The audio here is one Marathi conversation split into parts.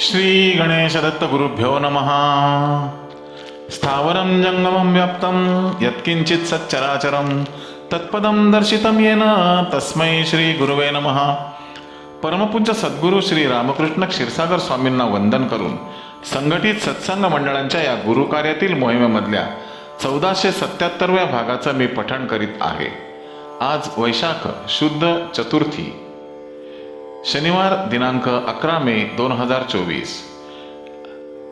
श्री गणेश दत्त गुरुभ्यो नमः। स्थावरं जङ्गमं व्याप्तं यत्किञ्चित् सच्चराचरं तत्पदं दर्शितं येन तस्मै श्री गुरुवे नमः। परमपूज्य सद्गुरू श्री रामकृष्ण क्षीरसागर स्वामींना वंदन करून संघटित सत्संग मंडळांच्या या गुरुकार्यातील मोहिमेमधल्या चौदाशे सत्याहत्तरव्या भागाचं मी पठण करीत आहे. आज वैशाख शुद्ध चतुर्थी. शनिवार दिनांक अकरा मे दोन हजार चोवीस.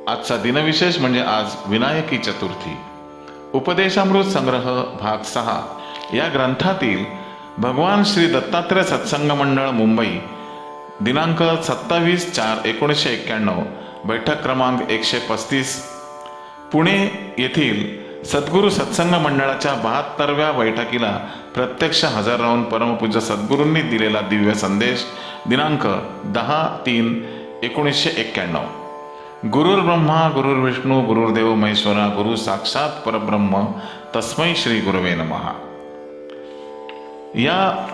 आजचा दिनविशेष म्हणजे आज विनायकी चतुर्थी. उपदेशामृत संग्रह भाग सहा. या ग्रंथातील भगवान श्री दत्तात्रय सत्संग मंडळ मुंबई दिनांक सत्तावीस चार एकोणीसशे एक्क्याण्णव बैठक क्रमांक एकशे पस्तीस. पुणे येथील सद्गुरू सत्संग मंडळाच्या बहात्तरव्या बैठकीला प्रत्यक्ष हजर राहून परमपूज्य सद्गुरूंनी दिलेला दिव्य संदेश दिनांक दहा तीन एकोणीसशे एक्क्याण्णव. गुरुर् ब्रह्मा गुरुर्विष्णू गुरुर्देव महेश्वरा गुरु साक्षात परब्रह्म तस्मै श्री गुरुवे नमहा या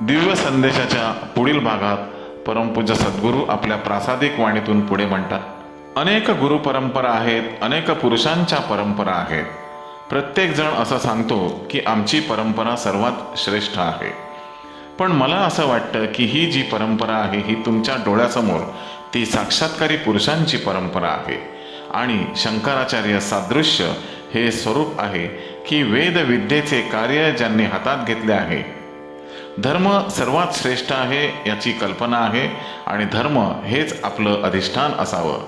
दिव्य संदेशाच्या पुढील भागात परमपूज्य सद्गुरू आपल्या प्रासादिक वाणीतून पुढे म्हणतात. अनेक गुरु परंपरा आहेत अनेक पुरुषांच्या परंपरा आहेत. प्रत्येक जण असं सांगतो की आमची परंपरा सर्वात श्रेष्ठ आहे. पण मला असं वाटतं की ही जी परंपरा आहे ही तुमच्या डोळ्यासमोर ती साक्षात्कारी पुरुषांची परंपरा आहे. आणि शंकराचार्य सादृश्य हे स्वरूप आहे की वेदविद्येचे कार्य ज्यांनी हातात घेतले आहे. धर्म सर्वात श्रेष्ठ आहे याची कल्पना आहे आणि धर्म हेच आपलं अधिष्ठान असावं.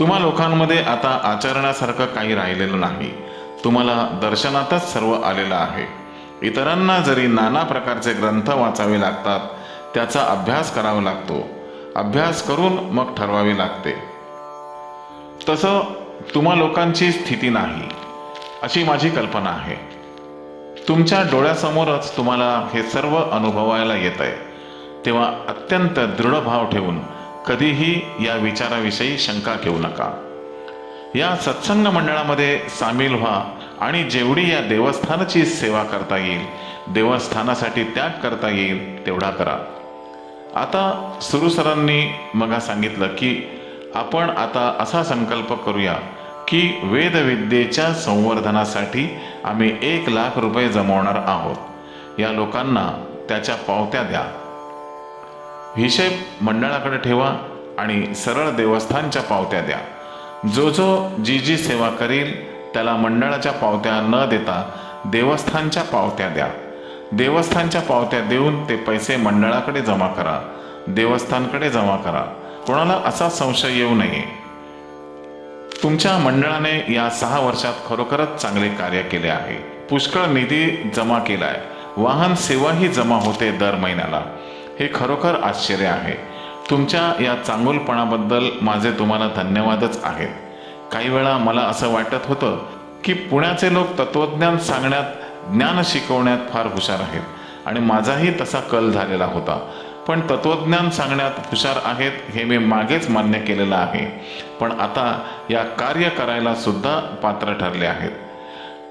तुम्हा लोकांमध्ये आता आचरणासारखं काही राहिलेलं नाही. तुम्हाला दर्शनातच सर्व आलेलं आहे. इतरांना जरी नाना प्रकारचे ग्रंथ वाचावे लागतात त्याचा अभ्यास करावा लागतो. अभ्यास करून मग ठरवावे लागते. तसं तुम्हा लोकांची स्थिती नाही अशी माझी कल्पना आहे. तुमच्या डोळ्यासमोरच तुम्हाला हे सर्व अनुभवायला येत आहे तेव्हा अत्यंत दृढ भाव ठेवून कधीही या विचाराविषयी शंका घेऊ नका. या सत्संग मंडळामध्ये सामील व्हा आणि जेवढी या देवस्थानाची सेवा करता येईल देवस्थानासाठी त्याग करता येईल तेवढा करा. आता सुरू सरांनी मगा सांगितलं की आपण आता असा संकल्प करूया की वेदविद्येच्या संवर्धनासाठी आम्ही एक लाख रुपये जमवणार आहोत. या लोकांना त्याच्या पावत्या द्या. हिशेब मंडळाकडे ठेवा आणि सरळ देवस्थानच्या पावत्या द्या. जो जो जी जी सेवा करील त्याला मंडळाच्या पावत्या न देता देवस्थानच्या पावत्या द्या. देवस्थानच्या पावत्या देऊन ते पैसे मंडळाकडे जमा करा. देवस्थानकडे जमा करा. कोणाला असा संशय येऊ नये. तुमच्या मंडळाने या सहा वर्षात खरोखरच चांगले कार्य केले आहे. पुष्कळ निधी जमा केलाय. वाहन सेवाही जमा होते दर महिन्याला. हे खरोखर आश्चर्य आहे. तुमच्या या चांगुलपणाबद्दल माझे तुम्हाला धन्यवादच आहेत. काही वेळा मला असं वाटत होतं की पुण्याचे लोक तत्वज्ञान सांगण्यात ज्ञान शिकवण्यात फार हुशार आहेत आणि माझाही तसा कल झालेला होता. पण तत्वज्ञान सांगण्यात हुशार आहेत हे मी मागेच मान्य केलेलं आहे. पण आता या कार्य करायला सुद्धा पात्र ठरले आहेत.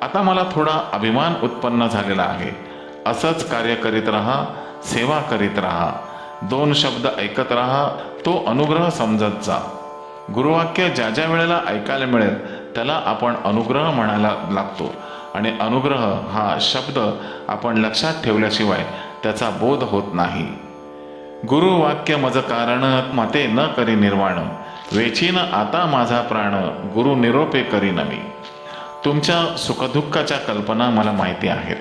आता मला थोडा अभिमान उत्पन्न झालेला आहे. असंच कार्य करीत राहा सेवा करीत राहा. दोन शब्द ऐकत राहा तो अनुग्रह समजत जा. गुरुवाक्य ज्या ज्या वेळेला ऐकायला मिळेल त्याला आपण अनुग्रह म्हणायला लागतो. आणि अनुग्रह हा शब्द आपण लक्षात ठेवल्याशिवाय त्याचा बोध होत नाही. गुरुवाक्य मज कारण माते न करी निर्वाण. वेचीन आता माझा प्राण गुरु निरोपे करी मी तुमच्या सुखदुःखाच्या कल्पना मला माहिती आहेत.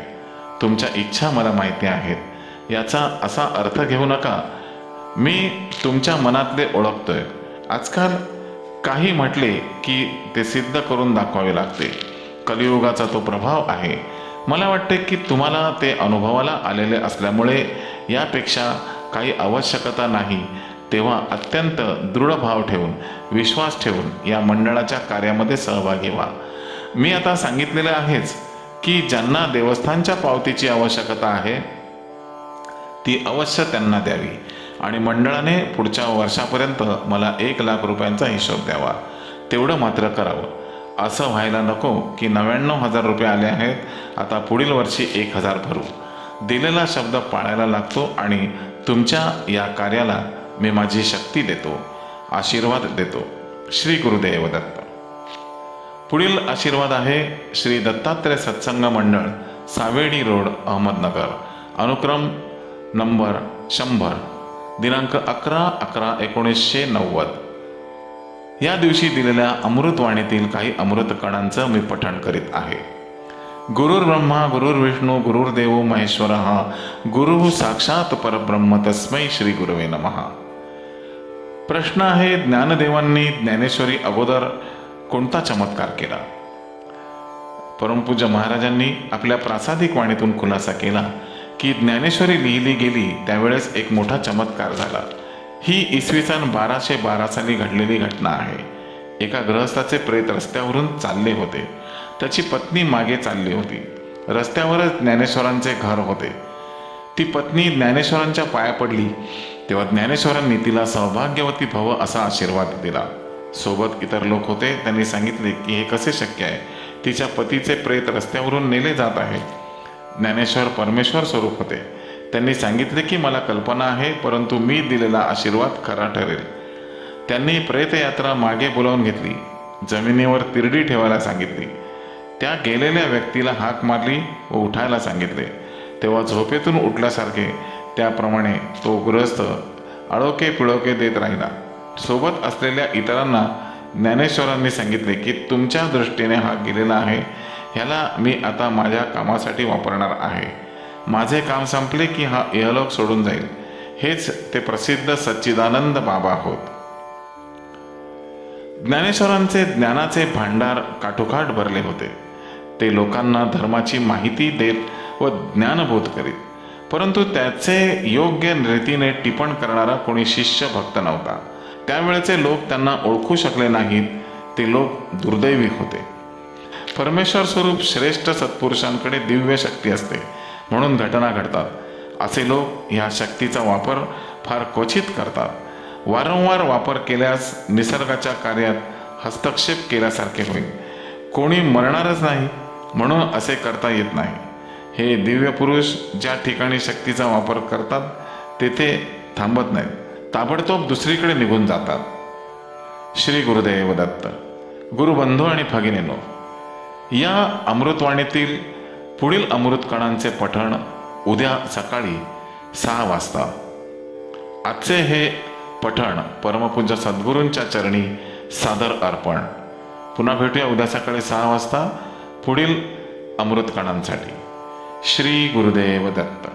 तुमच्या इच्छा मला माहिती आहेत. याचा असा अर्थ घेऊ नका. मी तुमच्या मनातले ओळखतोय. आजकाल काही म्हटले की ते सिद्ध करून दाखवावे लागते. कलियुगाचा तो प्रभाव आहे. मला वाटते की तुम्हाला ते अनुभवाला आलेले असल्यामुळे यापेक्षा काही आवश्यकता नाही. तेव्हा अत्यंत दृढ भाव ठेवून विश्वास ठेवून या मंडळाच्या कार्यामध्ये सहभागी व्हा. मी आता सांगितलेलं आहेच की ज्यांना देवस्थानच्या पावतीची आवश्यकता आहे ती अवश्य त्यांना द्यावी. आणि मंडळाने पुढच्या वर्षापर्यंत मला एक लाख रुपयांचा हिशोब द्यावा. तेवढं मात्र करावं. असं व्हायला नको की नव्याण्णव हजार रुपये आले आहेत आता पुढील वर्षी एक हजार भरू. दिलेला शब्द पाळायला लागतो आणि तुमच्या या कार्याला मी माझी शक्ती देतो आशीर्वाद देतो. श्री गुरुदेव दत्त. पुढील आशीर्वाद आहे श्री दत्तात्रय सत्संग मंडळ सावेडी रोड अहमदनगर. अनुक्रम नंबर शंभर दिनांक अकरा अकरा एकोणीसशे नव्वद. या दिवशी दिलेल्या अमृतवाणीतील काही अमृत कणांचं मी पठण करीत आहे. गुरुर् ब्रह्मा गुरुर्विष्णू गुरुर्देव महेश्वर गुरु साक्षात परब्रह्म तस्मै श्री गुरुवे नमः. प्रश्न आहे ज्ञानदेवांनी ज्ञानेश्वरी अगोदर कोणता चमत्कार केला? परमपूज्य महाराजांनी आपल्या प्रासादिक वाणीतून खुलासा केला. की ज्ञानेश्वरी लिहिली गेली त्यावेळेस एक मोठा चमत्कार झाला. ही इसवी सन बाराशे बारा साली घडलेली घटना आहे. एका गृहस्थाचे प्रेत रस्त्यावरून चालले होते. त्याची पत्नी मागे चालली होती. रस्त्यावरच ज्ञानेश्वरांचे घर होते. ती पत्नी ज्ञानेश्वरांच्या पाया पडली. तेव्हा ज्ञानेश्वरांनी तिला सौभाग्यवती भव असा आशीर्वाद दिला. सोबत इतर लोक होते त्यांनी सांगितले की हे कसे शक्य आहे? तिच्या पतीचे प्रेत रस्त्यावरून नेले जात आहे. ज्ञानेश्वर परमेश्वर स्वरूप होते. त्यांनी सांगितले की मला कल्पना आहे परंतु मी दिलेला आशीर्वाद खरा ठरेल. त्यांनी प्रेतयात्रा मागे बोलावून घेतली. जमिनीवर तिरडी ठेवायला सांगितली. त्या गेलेल्या व्यक्तीला हाक मारली व उठायला सांगितले. तेव्हा झोपेतून उठल्यासारखे त्याप्रमाणे तो गृहस्थ आळोके पिळोके देत राहिला. सोबत असलेल्या इतरांना ज्ञानेश्वरांनी सांगितले की तुमच्या दृष्टीने हा गेलेला आहे. ह्याला मी आता माझ्या कामासाठी वापरणार आहे. माझे काम संपले की हा इहलोक सोडून जाईल. हेच ते प्रसिद्ध सच्चिदानंद बाबा होत. ज्ञानेश्वरांचे ज्ञानाचे भांडार काठोकाठ भरले होते. ते लोकांना धर्माची माहिती देत व ज्ञानबोध करीत. परंतु त्याचे योग्य रीतीने टिपण करणारा कोणी शिष्य भक्त नव्हता. त्यावेळेचे लोक त्यांना ओळखू शकले नाहीत. ते लोक दुर्दैवी होते. परमेश्वर स्वरूप श्रेष्ठ सत्पुरुषांकडे दिव्य शक्ती असते म्हणून घटना घडतात. असे लोक ह्या शक्तीचा वापर फार क्वचित करतात. वारंवार वापर केल्यास निसर्गाच्या कार्यात हस्तक्षेप केल्यासारखे होईल. कोणी मरणारच नाही म्हणून असे करता येत नाही. हे दिव्य पुरुष ज्या ठिकाणी शक्तीचा वापर करतात तेथे थांबत नाहीत. ताबडतोब दुसरीकडे निघून जातात. श्री गुरुदेव दत्त. गुरुबंधू आणि भगिनीनो या अमृतवाणीतील पुढील अमृतकणांचे पठण उद्या सकाळी सहा वाजता. आजचे हे पठण परमपूज्य सद्गुरूंच्या चरणी सादर अर्पण. पुन्हा भेटूया उद्या सकाळी सहा वाजता पुढील अमृतकणांसाठी. श्री गुरुदेव दत्त.